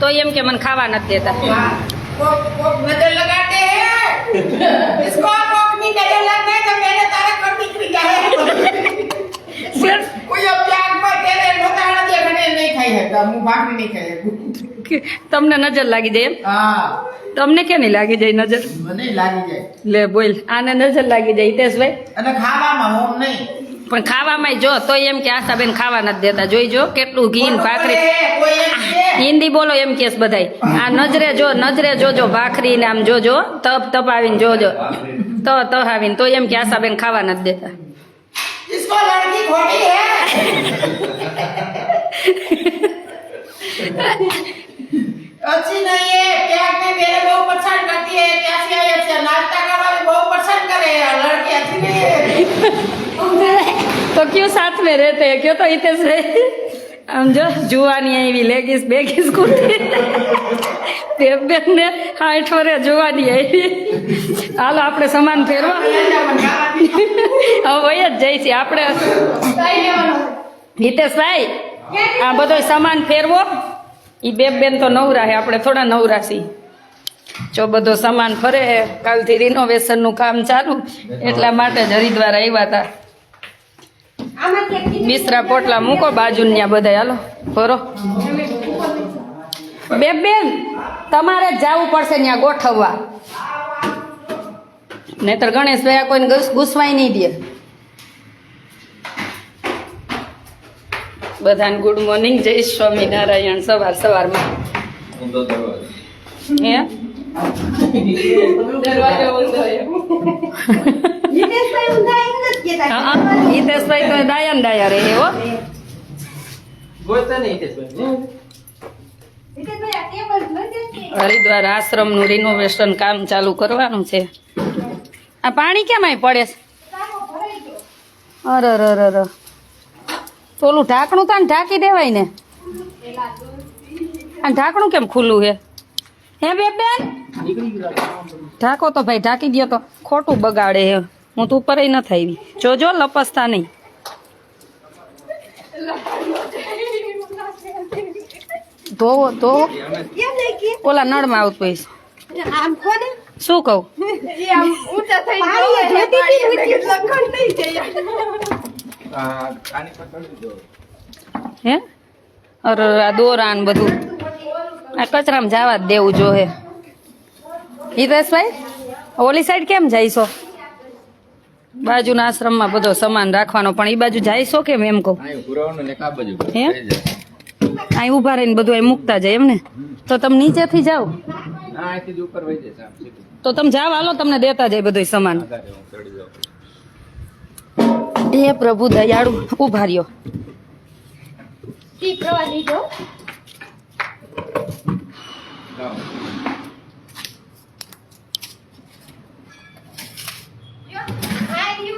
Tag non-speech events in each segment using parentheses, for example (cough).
તો એમ કે મને ખાવા નથી દેતા. તમને નજર લાગી જાય એમ? તમને કે નહીં લાગી જાય નજર? લે બોલ, આને નજર લાગી જાય હિતેશભાઈ. અને ખાવામાં પણ ખાવામાં જો, તો એમ કે આશાબેન ખાવા નથી દેતા. જોઈ જો કેટલું ઘી ભાખરી. હિન્દી બોલો એમ કેસ બધાય આ નજરે જો નજરે જોજો ભાખરી ને આમ જોજો તપ તપાવીને જોજો તો તો આવીને તો એમ કે આશાબેન ખાવા નથી દેતા इसको लड़की खोटी है अच्छी नहीं है प्यार में मेरे बहुत परेशान करती है कैसी आई अच्छा नाश्ता का वाले बहुत परेशान करे लड़की अच्छी नहीं है તો ક્યું સાથ મેં રહેતે હૈ? ક્યો તો હિતેશભાઈ આમ જો, જોવાની આવી લેગીસ બેગીસ કુર્તી. બે બેન ને આઠ વરે જોવાની આવી. હાલો, આપણે સમાન ફેરવા હવે વય જ જઈશી. આપણે હિતેશભાઈ, આ બધો સામાન ફેરવો ઈ બે બેન તો નવરા હે, આપણે થોડા નવરા છીએ. જો બધો સામાન ફરે કાલથી રિનોવેશનનું કામ ચાલુ. એટલા માટે જ હરિદ્વાર આવ્યા હતા. બિસ્તરા પોટલા મૂકો બાજુ ત્યાં બધા હાલો ભરો બે બેન તમારે જ જવું પડશે ત્યાં ગોઠવવા. નહીતર ગણેશ ભાઈ કોઈને ગુસવાય નહીં દે. બધાને ગુડ મોર્નિંગ જય સ્વામિનારાયણ સવાર સવારમાં. હે? હા, હા. (laughs) હિતેશભાઈ તો ડાયા ને ડાયા રે હો હરિદ્વાર આશ્રમનું રિનોવેશન કામ ચાલુ કરવાનું છે. આ પાણી કેમ અહીં પડે છે? અરે અરે અરે ઓલું ઢાંકણું તાને ઢાંકી દેવાય ને? આ ઢાંકણું કેમ ખુલ્લું છે? હે બે બેન? ઢાંકો તો ભાઈ ઢાંકી દો તો. ખોટું બગાડે હે હું તો ઉપર ન આવી જોજો, લપસતા નહીં. ધોવો ધોવો. ઓલા નળમાં આવતું કોને શું કહું? થઈ હે? અરે, આ દોરા ને બધું. આ કચરામાં જવા જ દેવું જો હે હિતેશભાઈ, ઓલી સાઈડ કેમ જઈશો? બાજુના આશ્રમમાં બધો સામાન રાખવાનો પણ એ બાજુ જઈશો કેમ એમ કહું. હે અહીં ઊભા રહીને બધું અહીં મૂકતા જાય એમ ને? તો તમે નીચેથી જાઓ. તો તમે જાવ હાલો તમને દેતા જાય બધું સામાન. હે પ્રભુ દયાળુ ઊભા રહ્યો. પ્રવાસી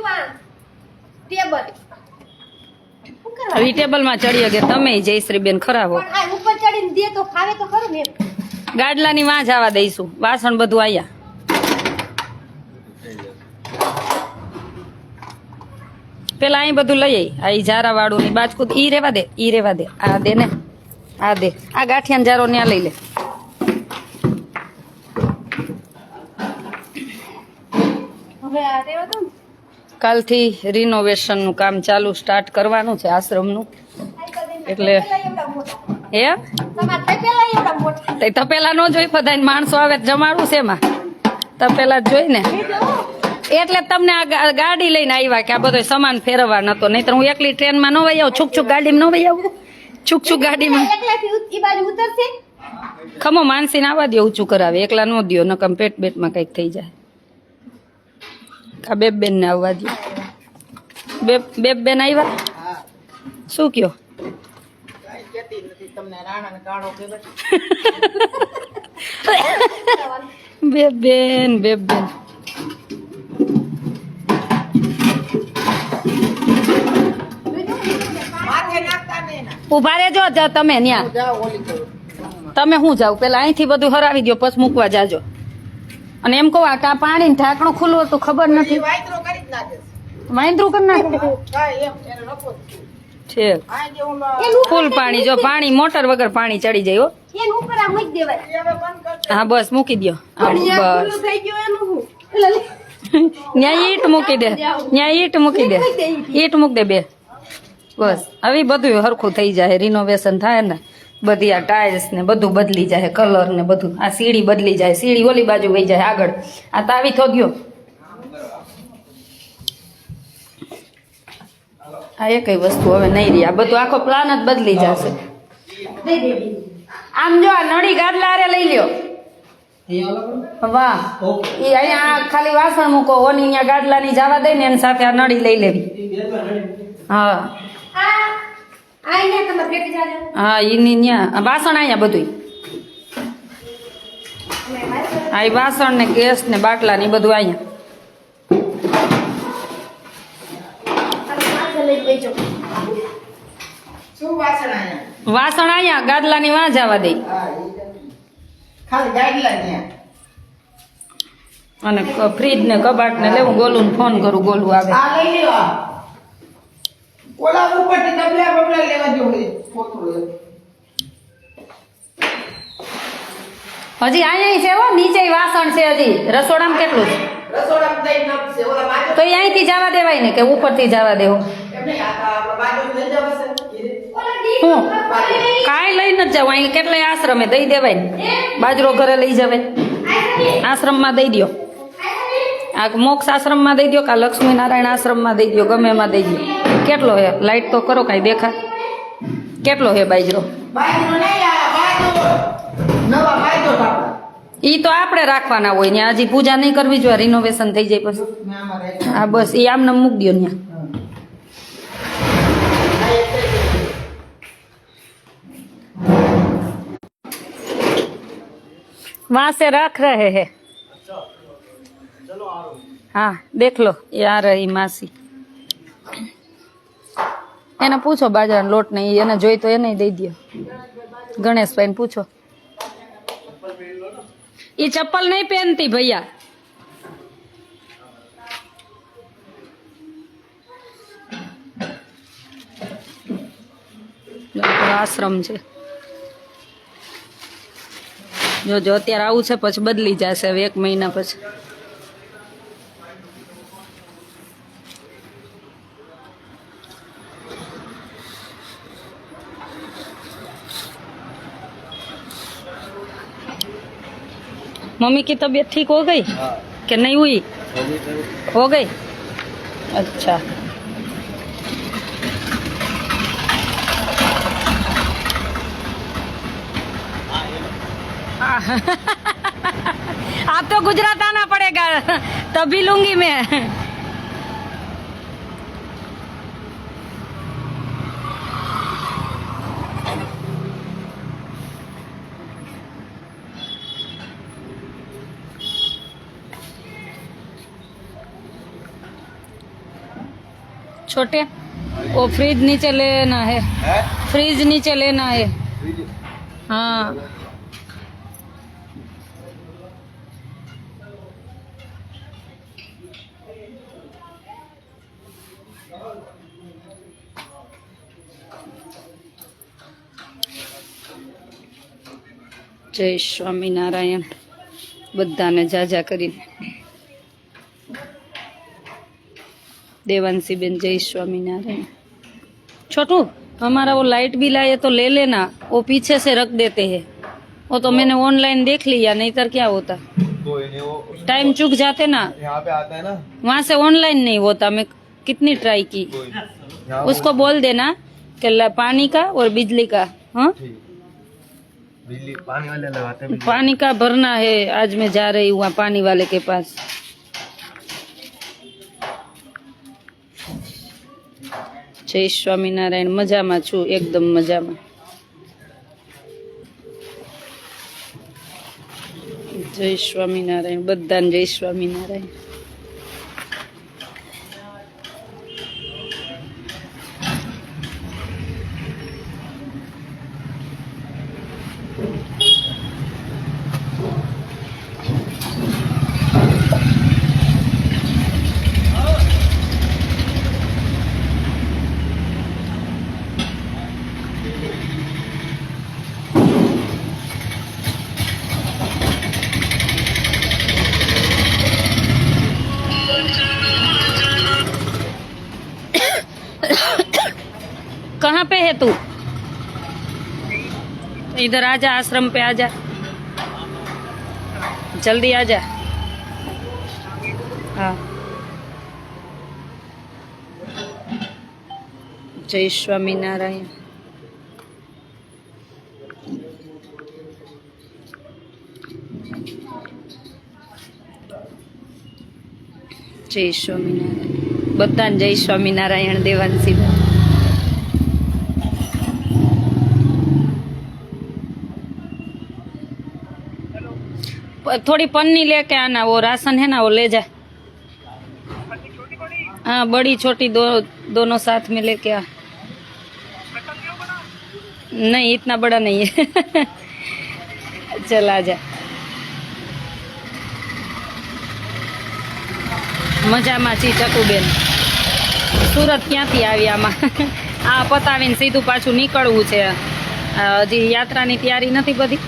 યુવાન ટેબલ. હવે ટેબલમાં ચડી ગયા તમે જયશ્રી બેન ખરા હો પણ ઉપર ચડીને દે તો ખાવે તો ખરું ને ગાડલાની વાંચ આવા દઈશું. વાસણ બધું આયા. પેલા અહીં બધું લઈ આઈ આ જારા વાળું ની બાજકુદ ઈ રેવા દે ઈ રેવા દે. આ દે ને. આ દે. આ ગાંઠિયા જારો ત્યાં લઈ લે. હવે આ રેવા દો કાલથી રિનોવેશનનું કામ ચાલુ સ્ટાર્ટ કરવાનું છે આશ્રમનું. એટલે હે? તે તપેલા ન જોઈ બધા માણસો આવે તો જમાડવું છે એમાં. તપેલા જ જોઈ ને એટલે તમને આ ગાડી લઈને આવ્યા કે આ બધો સામાન ફેરવવા નતો નહીતર હું એકલી ટ્રેનમાં ન વહી આવું છુક છુક ગાડીમાં ન વહી આવું. છુક છુક ગાડીમાં. ખમો માનસીને આવવા દે ઊંચું કરાવે. એકલા ન દો નકમ પેટ બેટમાં કંઈક થઈ જાય. આ બે બેન ને આવવા દો. બે બે બેન આવ્યા? શું કયો? (laughs) બે બેન બે બેન. ઊભા રહેજો જ તમે ત્યાં તમે શું જાવ પેલા અહીંથી બધું હરાવી દો પછી મૂકવા જાજો. અને એમ કહો આ કા પાણી ઢાંકણું ખુલ્લું હતું ખબર નથી. વાયતરો કરી નાખે વાંદરું કરી નાખે? છે. ફૂલ પાણી જો પાણી મોટર વગર પાણી ચડી જાય હો. એનું ઉપર આ મૂકી દેવાય. હા બસ મૂકી દો બસ. ત્યાં થઈ ગયું એનું શું એટલે લે. ન્યા ઈટ મૂકી દે. ત્યાં ઈટ. મૂકી દે. ઈટ. મૂકી દે બે. બસ હવે બધું હરખું થઈ જાય રિનોવેશન થાય ને. બધી આ ટાઇલ્સ ને બધું બદલી જાય કલર ને બધું. આ સીડી બદલી જાય, સીડી ઓલી બાજુ વહી જાય આગળ. આ તાવી થો ગયો આ એક વસ્તુ હવે નહીં રહી. આ બધું આખો પ્લાન જ બદલી જશે. આમ જો આ નળી ગાદલા હારે લઈ લ્યો. વાહ. એ અહીંયા ખાલી વાસણ મૂકો, ઓની અહીંયા ગાદલાની જવા દઈ ને એની સાથે આ નળી લઈ લેવી. હા. હા ન્યા. વાસણ અહીંયા બધું આ વાસણ ને ગેસ ને બાટલા ને બધું અહીંયા આ માથે લઈ બેજો. શું વાસણ આયા? ગાદલા અહીંયા ગાદલાની વાં જવા ત્યાં અને ફ્રીજ ને કબાટ ને લેવું ગોલું ને ફોન કરું ગોલું આવે આ લઈ લેવા ઓલા ઉપરથી ડબલા બબલા લેવા જોડે કોથળું હજી અહીંયા છે હો નીચે વાસણ છે હજી. રસોડામાં કેટલું છે? તો ઈ અહીંથી જવા દેવાય ને કે ઉપરથી જવા દેવો? હું? કાંઈ લઈ નથી જાવ અહીં કેટલાય આશ્રમે દઈ દેવાય ને. બાજરો ઘરે લઈ જવાય. આશ્રમમાં દઈ દ્યો. આ મોક્ષ આશ્રમમાં દઈ દ્યો કા લક્ષ્મીનારાયણ આશ્રમમાં દઈ દ્યો? ગમે એમાં દઈ દ્યો. કેટલો હે? લાઈટ તો કરો કાંઈ દેખા કેટલો હે બાજરો બાજુ નહીં આ બાજુ નવા બાજુ આપણા ઈ તો આપણે રાખવાના હોય ત્યાં હજી પૂજા નહીં કરવી જોઈએ રિનોવેશન થઈ જાય પછી આમાં રહે હા બસ એ આમને મૂક દ્યો ત્યાં वहां से रख रहे हैं हाँ देख लो ये आ रही मासी એને પૂછો બાજરા લોટ નહીં એને જોઈ તો એને દઈ દો ગણેશભાઈને પૂછો. એ ચપ્પલ નહીં પહેનતી ભૈયા. આશ્રમ છે. જો જો અત્યારે આવું છે, પછી બદલી જશે હવે એક મહિના પછી. मम्मी की तबीयत ठीक हो गई? कि नहीं हुई? हो गई? अच्छा। (laughs) आप तो गुजरात आना पड़ेगा। तभी लूँगी मैं। छोटे वो फ्रिज नीचे लेना है फ्रिज नीचे लेना है हाँ જય સ્વામિનારાયણ બધાને જાજા કરીને देवांशी बेन जय स्वामी नारायण छोटू हमारा वो लाइट बिल आया तो ले लेना वो पीछे से रख देते हैं। वो तो मैंने ऑनलाइन देख लिया नहीं तो क्या होता। टाइम चुक जाते ना। यहाँ पे आता है ना। वहाँ से ऑनलाइन नहीं होता मैं कितनी ट्राई की। उसको बोल देना कि पानी का और बिजली का हाँ? बिजली पानी वाले लगाते हैं पानी का भरना है आज मैं जा रही हूँ पानी वाले के पास। જય સ્વામિનારાયણ. મજામાં છું એકદમ મજામાં. જય સ્વામિનારાયણ બધાને જય સ્વામિનારાયણ. इधर आजा आश्रम पे आजा जल्दी आजा हाँ जय स्वामीनारायण જય સ્વામિનારાયણ બધાને જય સ્વામિનારાયણ દેવાંશી थोड़ी पन्नी लेके आना वो राशन है ना वो ले जा हाँ बड़ी छोटी दो दोनों साथ में लेके आ नहीं इतना बड़ा नहीं है चल आ जा મજામાં છી ચકુબેન સુરત ક્યાંથી આવી આમાં (laughs) આ પતાવીને સીધું પાછું નીકળવું છે આ હજી યાત્રાની તૈયારી નથી બધી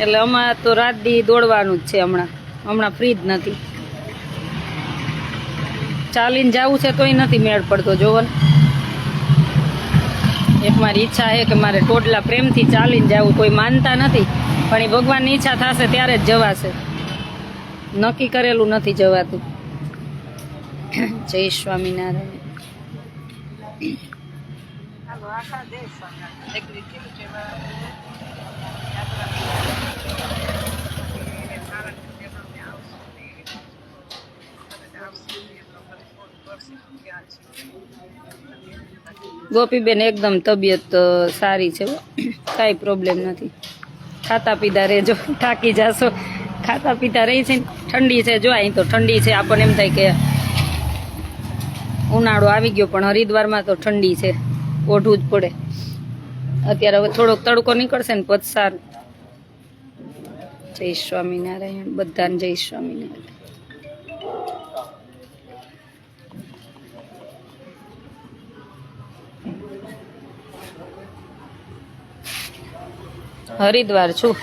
એટલે અમારે તો રાત દી દોડવાનું જ છે હમણાં. હમણાં ફ્રી જ નથી. ચાલીને જવું છે તોય નથી મેળ પડતો જોવો ને એક મારી ઈચ્છા છે કે મારે ટોટલા પ્રેમથી ચાલીને જવું, કોઈ માનતા નથી. પણ એ ભગવાનની ઈચ્છા થશે ત્યારે જ જવાશે. નક્કી કરેલું નથી જવાતું. જય સ્વામિનારાયણ. ગોપીબેન એકદમ તબિયત સારી છે કાંઈ પ્રોબ્લેમ નથી. ખાતા પીતા રહેજો, થાકી જાશો. ખાતા પીતા રહી છે ઠંડી છે, જો અહીં તો ઠંડી છે. આપણને એમ થાય કે ઉનાળો આવી ગયો, પણ હરિદ્વારમાં તો ઠંડી છે. ઓઢવું જ પડે. અત્યારે હવે થોડોક તડકો નીકળશે ને પછી જય સ્વામિનારાયણ. બધાને જય સ્વામિનારાયણ. હરિદ્વાર છું.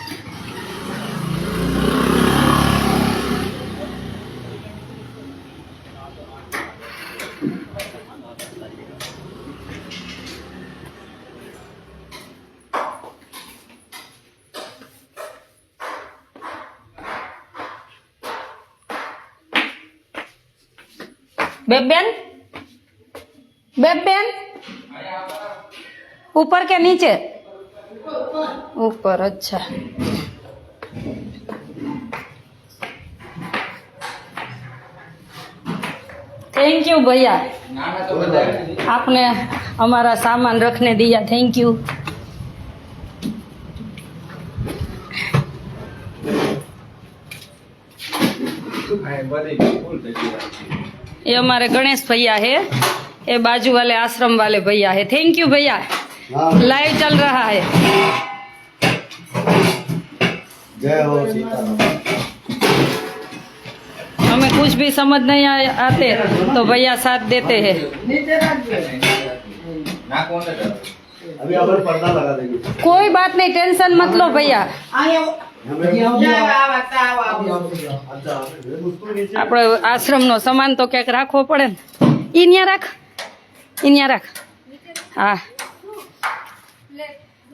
બેબેન બેબેન ઉપર કે નીચે? ऊपर अच्छा। थैंक यू भैया। आपने हमारा सामान रखने दिया थैंक यू ये हमारे गणेश भैया है, ये बाजू वाले आश्रम वाले भैया है। थैंक यू भैया। लाइव चल रहा है जय हो सीताराम हमें कुछ भी समझ नहीं आ- आते तो भैया साथ देते हैं अभी अगर पर्दा लगा देंगे कोई बात नहीं टेंशन मत लो भैया अच्छा उसको नीचे આપણે આશ્રમનો સામાન તો ક્યાંક રાખવો પડે ને ઈ ન્યા રાખ ઈ ન્યા રાખ હા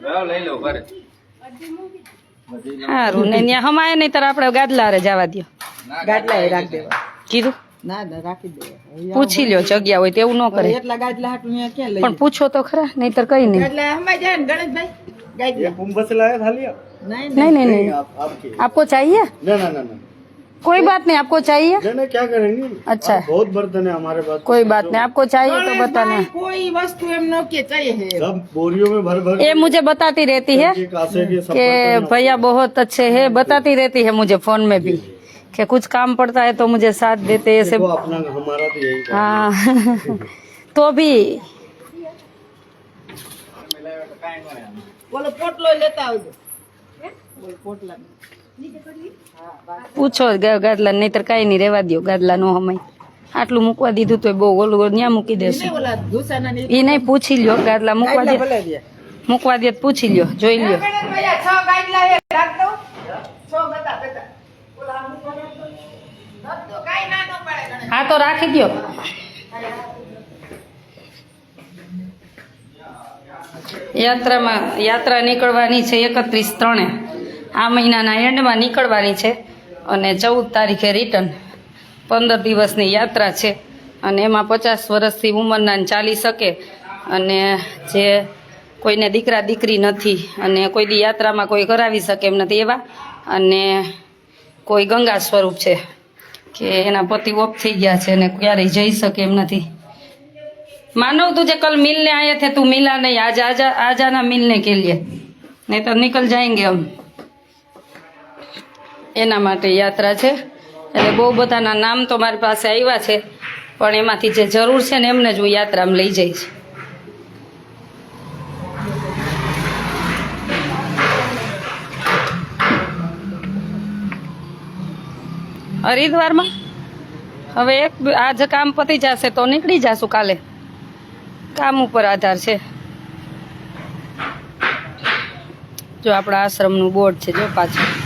લઈ લો સારું ને ત્યાં હમાય નહીં તાર આપણે ગાદલા રે જવા. દો કીધું? પૂછી લ્યો જગ્યા હોય તેવું ન કરે. એટલા ગાદલા પણ પૂછો તો ખરા નહીતર કઈ નહીં. ગાદલા નહીં નહીં નહીં. આપકો ચાહીએ? कोई बात नहीं आपको चाहिए नहीं नहीं क्या करेंगे अच्छा। आप बहुत बर्तन है हमारे पास कोई बात नहीं आपको चाहिए तो बताना ગણેશભાઈ, કોઈ વસ્તુ એમ ન કે ચાહીએ હે सब बोरियों में भर भर ये मुझे बताती रहती है के कासे के सब कि बर्तन भैया बहुत अच्छे हैं बताती रहती है मुझे फोन में भी कि कुछ काम पड़ता है तो मुझे साथ देते हैं ऐसे देखो अपना हमारा तो यही काम हाँ (laughs) तो भी બોલો પોટલો લેતા આવજો બોલો પોટલા પૂછો ગાદલા નહીતર કાંઈ નહીં રહેવા દો ગાદલા નો સમય. આટલું મૂકવા દીધું તો બહુ ઓલું ત્યાં મૂકી દેશું. એ નહીં પૂછી લ્યો ગાદલા મૂકવા દે. મૂકવા દે તો પૂછી લ્યો જોઈ લ્યો. હા તો રાખી દો યાત્રામાં યાત્રા નીકળવાની છે એકત્રીસ ત્રણે. આ મહિનાના એન્ડમાં નીકળવાની છે અને ચૌદ તારીખે રિટર્ન પંદર દિવસની યાત્રા છે અને એમાં પચાસ વર્ષથી ઉંમરના ચાલી શકે. અને જે કોઈને દીકરા, દીકરી નથી અને કોઈ દી યાત્રામાં કોઈ કરાવી શકે એમ નથી એવા. અને કોઈ ગંગા સ્વરૂપ છે કે એના પતિ ઓફ થઈ ગયા છે અને ક્યારેય જઈ શકે એમ નથી. માનવ તું જે કલ મિલને આયા થે, તું મિલા નહીં આજ, આજા, આજાના મિલને કે લે નહીં તો નીકળ જાયંગે હમ એના માટે યાત્રા છે. એટલે બહુ બધાના નામ તો મારી પાસે આવ્યા છે, પણ એમાંથી જે જરૂર છે ને એમને જ હું યાત્રામાં લઈ જઈશ. હરિદ્વારમાં? હવે એક આજે કામ પતી જશે તો નીકળી જશું કાલે. કામ ઉપર આધાર છે. જો આપણા આશ્રમનું બોર્ડ છે, જો પાછળ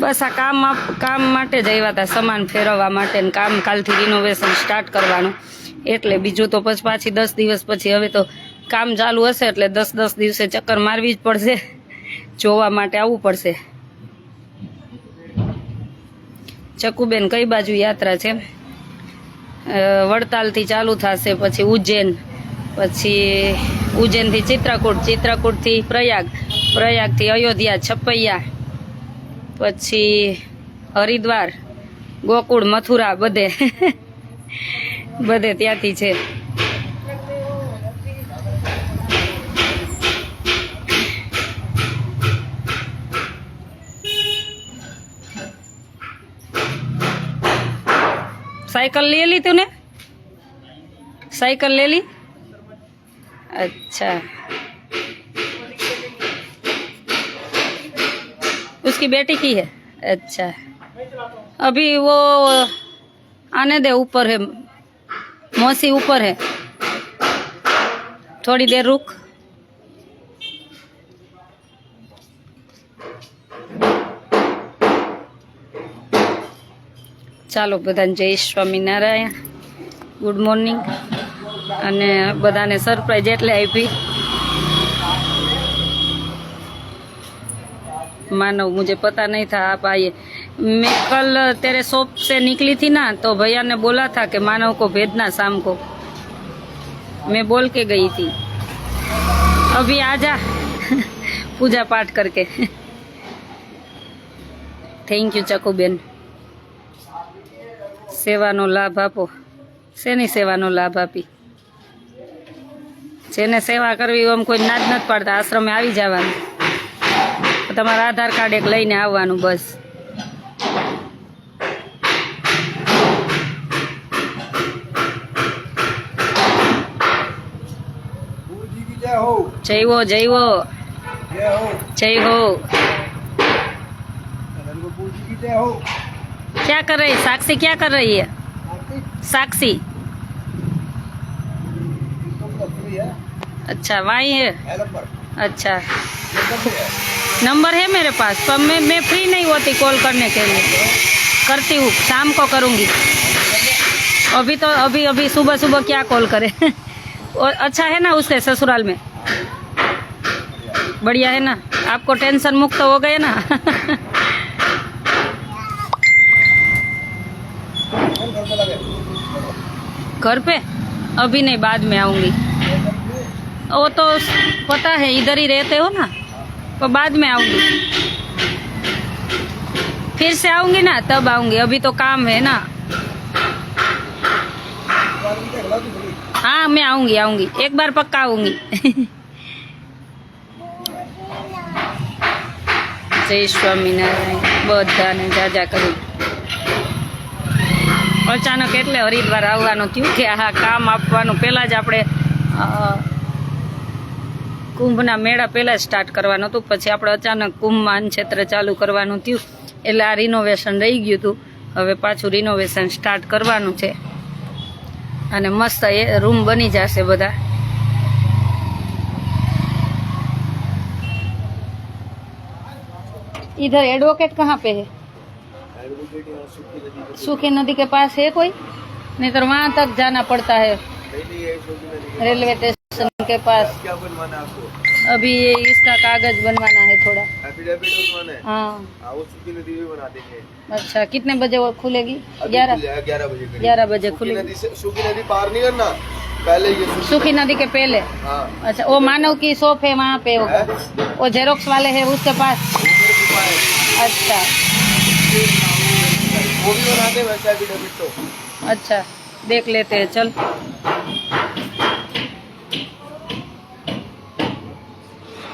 બસ આ કામ આપ- કામ માટે જ આવ્યા હતા સામાન ફેરવવા માટે ને કામ કાલથી રિનોવેશન સ્ટાર્ટ કરવાનું. એટલે બીજું તો પછી પાછી દસ દિવસ પછી હવે તો કામ ચાલુ હશે એટલે દસ દસ દિવસે ચક્કર મારવી જ પડશે. જોવા માટે આવવું પડશે. ચકુબેન, કઈ બાજુ યાત્રા છે? વડતાલથી ચાલુ થશે, પછી ઉજ્જૈન, પછી ઉજ્જૈનથી ચિત્રકૂટ ચિત્રકૂટથી પ્રયાગ, પ્રયાગથી અયોધ્યા છપૈયા પછી હરિદ્વાર, ગોકુળ, મથુરા બધે. બધે ત્યાંથી છે. સાયકલ લઈ લી તું ને? સાયકલ લે લી અચ્છા. उसकी बेटी की है अच्छा अभी वो आने दे ऊपर है मौसी ऊपर है थोड़ी देर रुक ચાલો બધાને જય સ્વામિનારાયણ ગુડ મોર્નિંગ અને બધાને સરપ્રાઈઝ એટલે આપી मानव मुझे पता नहीं था आप आइए मैं कल तेरे शॉप से निकली थी ना तो भैया ने बोला था कि मानव को भेजना शाम को मैं बोल के गई थी अभी आ जा पूजा पाठ करके થેન્ક યુ ચકુબેન સેવાનો લાભ આપો શેની સેવાનો લાભ આપી જેને સેવા કરવી હોય એમ કોઈ ના જ નથી પાડતા આશ્રમે આવી જવાનું તમારા આધાર કાર્ડ એક લઈને આવવાનું બસ जी की जय हो જય હો જય હો जय हो જય હો रंगपुर जी की जय हो क्या कर रही है साक्षी क्या कर रही है आरती साक्षी तो पूरा फ्री है अच्छा वहीं है है नंबर अच्छा। नंबर है मेरे पास, पर मैं मैं फ्री नहीं होती कॉल करने के लिए। करती हूँ, शाम को करूँगी। अभी तो अभी अभी सुबह सुबह क्या कॉल करे? (laughs) और अच्छा है ना उससे, ससुराल में? बढ़िया है ना? आपको टेंशन मुक्त हो गए ना? घर (laughs) पे घर पे? अभी नहीं, बाद में आऊँगी। वो तो पता है इधर ही रहते हो ना तो बाद में आऊँगी फिर से आऊँगी ना तब आऊँगी अभी तो काम है ना आरती का खिला दी हाँ मैं आऊँगी आऊँगी एक बार पक्का आऊँगी જય સ્વામિનારાયણ બધાને જાજા કરી અચાનક એટલે હરિદ્વાર આવવાનું થયું કે આ કામ આપવાનું પહેલાં જ આપણે અ, કુંભના મેળા પહેલાં જ સ્ટાર્ટ કરવાનું હતું પછી આપણે અચાનક કુંભમાં ક્ષેત્ર ચાલુ કરવાનું થયું એટલે આ રિનોવેશન રહી ગયું હતું હવે પાછું રિનોવેશન સ્ટાર્ટ કરવાનું છે અને મસ્ત એ રૂમ બની જશે બધા इधर एडवोकेट कहाँ पे है एडवोकेट यहाँ सुखी नदी के सूखी नदी के पास है कोई नहीं तो वहां तक जाना पड़ता है नहीं नहीं है सुखी नदी के रेलवे स्टेशन के पास। क्या बनवाना है आपको? अभी ये इसका कागज़ बनवाना है थोड़ा। बनवाना है? हाँ। हाँ नदी भी बना देंगे। अच्छा कितने बजे वो खुलेगी? ग्यारह। खुल ग्यारह बजे। 11 बजे खुलेगी। नदी सुखी नदी पार नहीं करना। पहले ये सुखी नदी के पहले? हाँ। अच्छा वो मानव की शॉप है वहाँ पे होगा वो जेरोक्स वाले है उसके पास? है। अच्छा। वो भी बनाते हैं वैसा तो। अच्छा देख लेते हैं चल।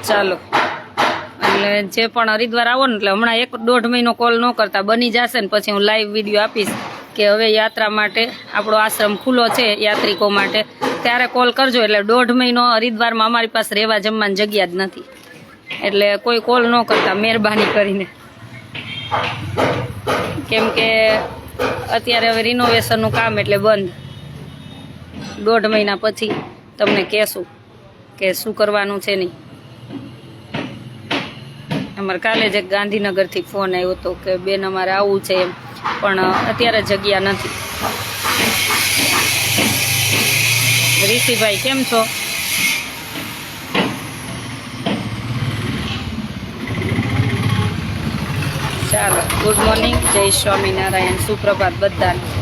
ચાલો. એટલે જે પણ હરિદ્વાર આવો ને એટલે હમણાં એક દોઢ મહિનો કોલ ન કરતા, બની જશે ને પછી હું લાઈવ વીડિયો આપીશ કે હવે યાત્રા માટે આપણો આશ્રમ ખુલ્લો છે યાત્રિકો માટે. ત્યારે કોલ કરજો, એટલે દોઢ મહિનો હરિદ્વારમાં અમારી પાસે રહેવા જમવાની જગ્યા જ નથી. એટલે કોઈ કોલ ન કરતા, મહેરબાની કરીને. કેમ કે અત્યારે હવે રિનોવેશનનું કામ એટલે બંધ. દોઢ મહિના પછી તમને કહેશું કે શું કરવાનું છે નહીં. અમારે કાલે જ ગાંધીનગરથી ફોન આવ્યો હતો કે બેન અમારે આવવું છે એમ, પણ અત્યારે જગ્યા નથી. ઋષિભાઈ, કેમ છો? ચાલો, ગુડ મોર્નિંગ, જય સ્વામિનારાયણ, સુપ્રભાત બધાને.